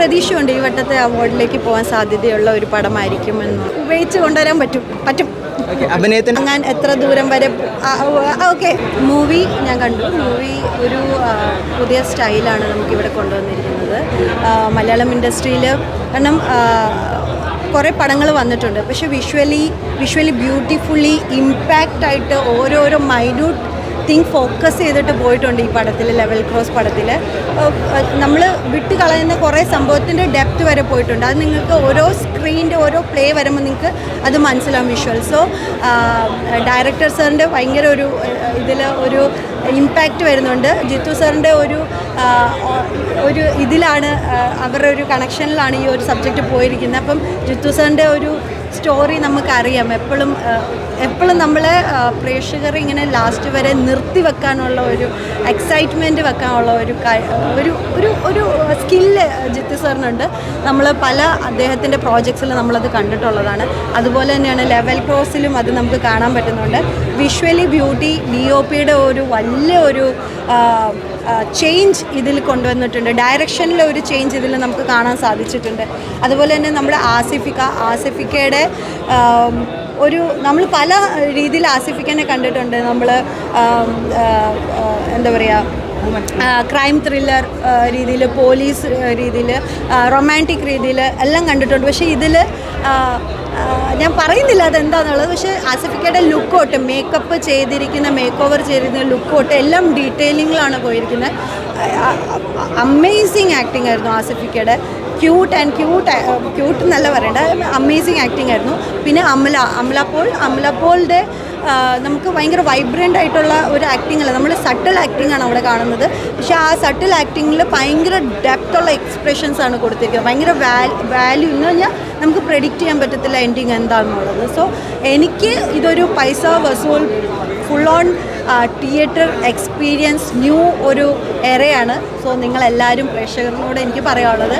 പ്രതീക്ഷയുണ്ട് ഈ വട്ടത്തെ അവാർഡിലേക്ക് പോകാൻ സാധ്യതയുള്ള ഒരു പടമായിരിക്കും എന്ന്. ഉപയോഗിച്ച് കൊണ്ടുവരാൻ പറ്റും പറ്റും. അഭിനയത്തിന്? ഞാൻ എത്ര ദൂരം വരെ ഓക്കെ മൂവി ഞാൻ കണ്ടു. മൂവി ഒരു പുതിയ സ്റ്റൈലാണ് നമുക്കിവിടെ കൊണ്ടുവന്നിരിക്കുന്നത്. മലയാളം ഇൻഡസ്ട്രിയിൽ കാരണം കുറേ പടങ്ങൾ വന്നിട്ടുണ്ട്. പക്ഷെ വിഷ്വലി വിഷ്വലി ബ്യൂട്ടിഫുള്ളി ഇമ്പാക്റ്റ് ആയിട്ട് ഓരോരോ മൈന്യൂട്ട് തിങ് ഫോക്കസ് ചെയ്തിട്ട് പോയിട്ടുണ്ട് ഈ പടത്തിൽ ലെവൽ ക്രോസ് പടത്തിൽ നമ്മൾ വിട്ട് കളയുന്ന കുറേ സംഭവത്തിന്റെ ഡെപ്ത് വരെ പോയിട്ടുണ്ട്. അത് നിങ്ങൾക്ക് ഓരോ സ്ക്രീനിന്റെ ഓരോ പ്ലേ വരുമ്പോൾ നിങ്ങൾക്ക് അത് മനസ്സിലാവും വിഷ്വൽ സോ ഡയറക്ടർ സാറിന്റെ ഭയങ്കര ഒരു ഇതിൽ ഒരു ഇമ്പാക്റ്റ് വരുന്നുണ്ട്. ജിത്തു സാറിന്റെ ഒരു ഒരു ഇതിലാണ് അവരുടെ ഒരു കണക്ഷനിലാണ് ഈ ഒരു സബ്ജക്റ്റ് പോയിരിക്കുന്നത്. അപ്പം ജിത്തു സാറിന്റെ ഒരു സ്റ്റോറി നമുക്കറിയാം. എപ്പോഴും എപ്പോഴും നമ്മളെ പ്രേക്ഷകർ ഇങ്ങനെ ലാസ്റ്റ് വരെ നിർത്തി വെക്കാനുള്ള ഒരു എക്സൈറ്റ്മെന്റ് വെക്കാനുള്ള ഒരു ഒരു ഒരു ഒരു സ്കില്ല് ജിത്തു സാറിനുണ്ട്. നമ്മൾ പല അദ്ദേഹത്തിന്റെ പ്രോജക്ട്സിൽ നമ്മളത് കണ്ടിട്ടുള്ളതാണ്. അതുപോലെ തന്നെയാണ് ലെവൽ ക്രോസിലും അത് നമുക്ക് കാണാൻ പറ്റുന്നുണ്ട്. വിഷ്വലി ബ്യൂട്ടി ഡി ഒ പിയുടെ ഒരു വലിയ ഒരു ചേഞ്ച് ഇതിൽ കൊണ്ടുവന്നിട്ടുണ്ട്. ഡയറക്ഷനിലെ ഒരു ചേഞ്ച് ഇതിൽ നമുക്ക് കാണാൻ സാധിച്ചിട്ടുണ്ട്. അതുപോലെ തന്നെ നമ്മുടെ ആസിഫിക്ക ആസിഫിക്കയുടെ ഒരു നമ്മൾ പല രീതിയിൽ ആസിഫിക്കനെ കണ്ടിട്ടുണ്ട്. നമ്മൾ എന്താ പറയുക ക്രൈം ത്രില്ലർ രീതിയിൽ പോലീസ് രീതിയിൽ റൊമാന്റിക് രീതിയിൽ എല്ലാം കണ്ടിട്ടുണ്ട്. പക്ഷേ ഇതിൽ ഞാൻ പറയുന്നില്ല അതെന്താണെന്നുള്ളത് പക്ഷേ ആസിഫിക്കയുടെ ലുക്ക് തൊട്ട് മേക്കപ്പ് ചെയ്തിരിക്കുന്ന മേക്ക് ഓവർ ചെയ്തിരിക്കുന്ന ലുക്ക് തൊട്ട് എല്ലാം ഡീറ്റെയിലിങ്ങിലാണ് പോയിരിക്കുന്നത്. അമേസിങ് ആക്ടിംഗ് ആയിരുന്നു ആസിഫിക്കയുടെ ക്യൂട്ട് ആൻഡ് ക്യൂട്ട് ക്യൂട്ട് എന്നല്ല പറയേണ്ട. അമേസിങ് ആക്ടിംഗ് ആയിരുന്നു. പിന്നെ അമല അമല പോൾ അമല പോളിന്റെ നമുക്ക് ഭയങ്കര വൈബ്രന്റ് ആയിട്ടുള്ള ഒരു ആക്ടിംഗ് അല്ല. നമ്മൾ സട്ടിൽ ആക്ടിംഗ് ആണ് അവിടെ കാണുന്നത്. പക്ഷേ ആ സട്ടിൽ ആക്ടിങ്ങിൽ ഭയങ്കര ഡെപ്ത് ഉള്ള എക്സ്പ്രഷൻസ് ആണ് കൊടുത്തിരിക്കുന്നത്. ഭയങ്കര വാല്യൂ എന്ന് പറഞ്ഞാൽ നമുക്ക് പ്രെഡിക്റ്റ് ചെയ്യാൻ പറ്റത്തില്ല എൻഡിങ് എന്താണെന്നുള്ളത് സോ എനിക്ക് ഇതൊരു പൈസ വസൂൽ full on theatre experience new ഒരു എറയാണ്. സോ നിങ്ങളെല്ലാവരും പ്രേക്ഷകരോട് എനിക്ക് പറയാനുള്ളത്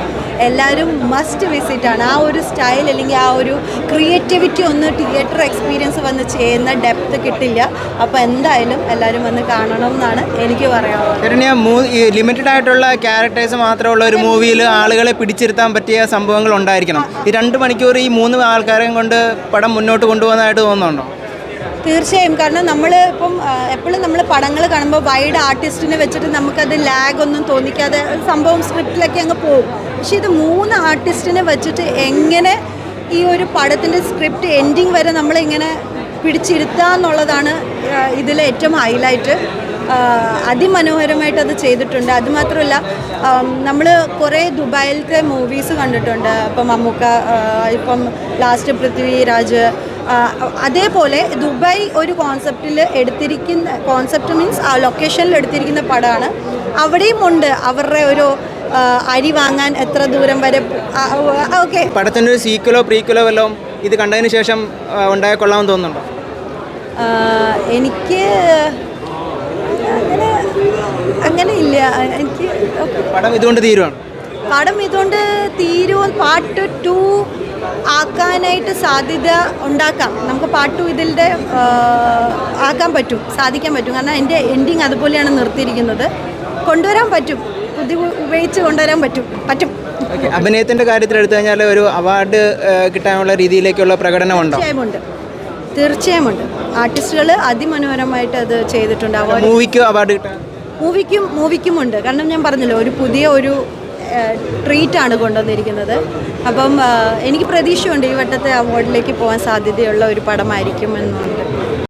എല്ലാവരും മസ്റ്റ് വിസിറ്റ് ആണ്. ആ ഒരു സ്റ്റൈൽ അല്ലെങ്കിൽ ആ ഒരു ക്രിയേറ്റിവിറ്റി ഒന്ന് തിയേറ്റർ എക്സ്പീരിയൻസ് വന്ന് ചെയ്യുന്ന ഡെപ്ത് കിട്ടില്ല. അപ്പോൾ എന്തായാലും എല്ലാവരും വന്ന് കാണണം എന്നാണ് എനിക്ക് പറയാനുള്ളത്. ലിമിറ്റഡ് ആയിട്ടുള്ള ക്യാരക്ടേഴ്സ് മാത്രമുള്ള ഒരു മൂവിയിൽ ആളുകളെ പിടിച്ചിരുത്താൻ പറ്റിയ സംഭവങ്ങൾ ഉണ്ടായിരിക്കണം. ഈ രണ്ട് മണിക്കൂർ ഈ മൂന്ന് ആൾക്കാരെയും കൊണ്ട് പടം മുന്നോട്ട് കൊണ്ടുപോകുന്നതായിട്ട് തോന്നുന്നുണ്ടോ? തീർച്ചയായും. കാരണം നമ്മൾ ഇപ്പം എപ്പോഴും നമ്മൾ പടങ്ങൾ കാണുമ്പോൾ വൈഡ് ആർട്ടിസ്റ്റിനെ വെച്ചിട്ട് നമുക്കത് ലാഗ് ഒന്നും തോന്നിക്കാതെ സംഭവം സ്ക്രിപ്റ്റിലൊക്കെ അങ്ങ് പോകും. പക്ഷേ ഇത് മൂന്ന് ആർട്ടിസ്റ്റിനെ വെച്ചിട്ട് എങ്ങനെ ഈ ഒരു പടത്തിന്റെ സ്ക്രിപ്റ്റ് എൻഡിങ് വരെ നമ്മളിങ്ങനെ പിടിച്ചിരുത്തുക എന്നുള്ളതാണ് ഇതിലെ ഏറ്റവും ഹൈലൈറ്റ് അതിമനോഹരമായിട്ട് അത് ചെയ്തിട്ടുണ്ട്. അതുമാത്രമല്ല നമ്മൾ കുറേ ദുബായിലത്തെ മൂവീസ് കണ്ടിട്ടുണ്ട്. ഇപ്പം മമ്മൂക്ക ഇപ്പം ലാസ്റ്റ് പൃഥ്വിരാജ് അതേപോലെ ദുബായ് ഒരു കോൺസെപ്റ്റിൽ എടുത്തിരിക്കുന്ന കോൺസെപ്റ്റ് മീൻസ് ആ ലൊക്കേഷനിൽ എടുത്തിരിക്കുന്ന പടമാണ്. അവിടെയും ഉണ്ട് അവരുടെ ഒരു അരി വാങ്ങാൻ എത്ര ദൂരം വരെ ഓക്കെ പടത്തിന്റെ ഒരു സീക്വലോ പ്രീക്വലോ വല്ലതും ഇത് കണ്ടതിന് ശേഷം ഉണ്ടായ കൊള്ളാമെന്ന് തോന്നുന്നുണ്ടോ? എനിക്ക് അങ്ങനെ അങ്ങനെ ഇല്ല. എനിക്ക്. പടം ഇതുകൊണ്ട് തീരുവാണ്. പടം ഇതുകൊണ്ട് തീരുവോ? പാർട്ട് ടു ആക്കാനായിട്ട് സാധ്യത ഉണ്ടാക്കാം. നമുക്ക് പാർട്ട് ടു ഇതിന്റെ ആക്കാൻ പറ്റും സാധിക്കാൻ പറ്റും. കാരണം എന്റെ എൻഡിങ് അതുപോലെയാണ് നിർത്തിയിരിക്കുന്നത്. കൊണ്ടുവരാൻ പറ്റും. പുതിയ ഉപയോഗിച്ച് കൊണ്ടുവരാൻ പറ്റും. പറ്റും. ഓക്കെ. അഭിനയത്തിന്റെ കാര്യത്തിൽ എടുത്തു കഴിഞ്ഞാൽ ഒരു അവാർഡ് കിട്ടാനുള്ള രീതിയിലേക്കുള്ള പ്രകടനമുണ്ടോ? തീർച്ചയായും ഉണ്ട്. തീർച്ചയായും ഉണ്ട് ആർട്ടിസ്റ്റുകൾ അതിമനോഹരമായിട്ട് അത് ചെയ്തിട്ടുണ്ട്. മൂവിക്ക് അവാർഡ് മൂവിക്കും മൂവിക്കും ഉണ്ട് കാരണം ഞാൻ പറഞ്ഞല്ലോ ഒരു പുതിയ ഒരു ട്രീറ്റാണ് കൊണ്ടുവന്നിരിക്കുന്നത്. അപ്പം എനിക്ക് പ്രതീക്ഷയുണ്ട് ഈ വട്ടത്തെ അവാർഡിലേക്ക് പോകാൻ സാധ്യതയുള്ള ഒരു പടമായിരിക്കും എന്ന്.